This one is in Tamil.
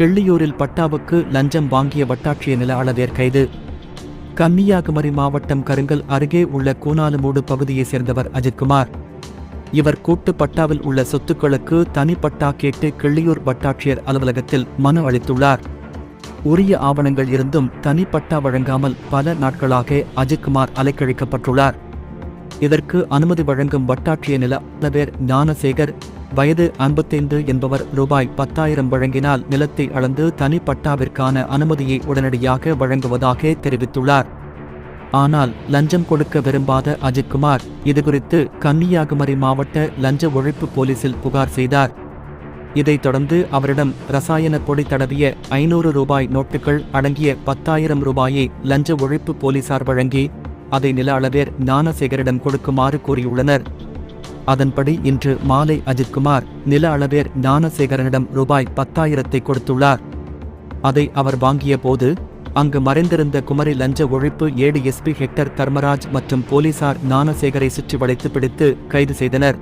கிள்ளியூரில் பட்டாவுக்கு லஞ்சம் வாங்கிய வட்டாட்சியர் நில அளவேர் கைது. கன்னியாகுமரி மாவட்டம் கருங்கல் அருகே உள்ள கூனாலுமூடு பகுதியைச் சேர்ந்தவர் அஜித்குமார் இவர் கூட்டு பட்டாவில் உள்ள சொத்துக்களுக்கு தனிப்பட்டா கேட்டு கிள்ளியூர் வட்டாட்சியர் அலுவலகத்தில் மனு அளித்துள்ளார். உரிய ஆவணங்கள் இருந்தும் தனிப்பட்டா வழங்காமல் பல நாட்களாக அஜித்குமார் அலைக்கழிக்கப்பட்டுள்ளார். இதற்கு அனுமதி வழங்கும் வட்டாட்சியர் நில அளவேர் ஞானசேகர் வயது ஐம்பத்தைந்து என்பவர் ரூபாய் பத்தாயிரம் வழங்கினால் நிலத்தை அளந்து தனிப்பட்டாவிற்கான அனுமதியை உடனடியாக வழங்குவதாக தெரிவித்துள்ளார். ஆனால் லஞ்சம் கொடுக்க விரும்பாத அஜித்குமார் இதுகுறித்து கன்னியாகுமரி மாவட்ட லஞ்ச ஒழிப்பு போலீசில் புகார் செய்தார். இதைத் தொடர்ந்து அவரிடம் ரசாயன பொடி தடவிய ஐநூறு ரூபாய் நோட்டுகள் அடங்கிய பத்தாயிரம் ரூபாயை லஞ்ச ஒழிப்பு போலீசார் வழங்கி அதை நில அளவேர் ஞானசேகரிடம் கொடுக்குமாறு கூறியுள்ளனர். அதன்படி இன்று மாலை அஜித்குமார் நில அளவேர் ஞானசேகரனிடம் ரூபாய் பத்தாயிரத்தை கொடுத்துள்ளார். அதை அவர் வாங்கிய போது அங்கு மறைந்திருந்த குமரி லஞ்ச ஒழிப்பு ஏடு எஸ்பி ஹெக்டர் தர்மராஜ் மற்றும் போலீசார் ஞானசேகரை சுற்றி வளைத்து பிடித்து கைது செய்தனர்.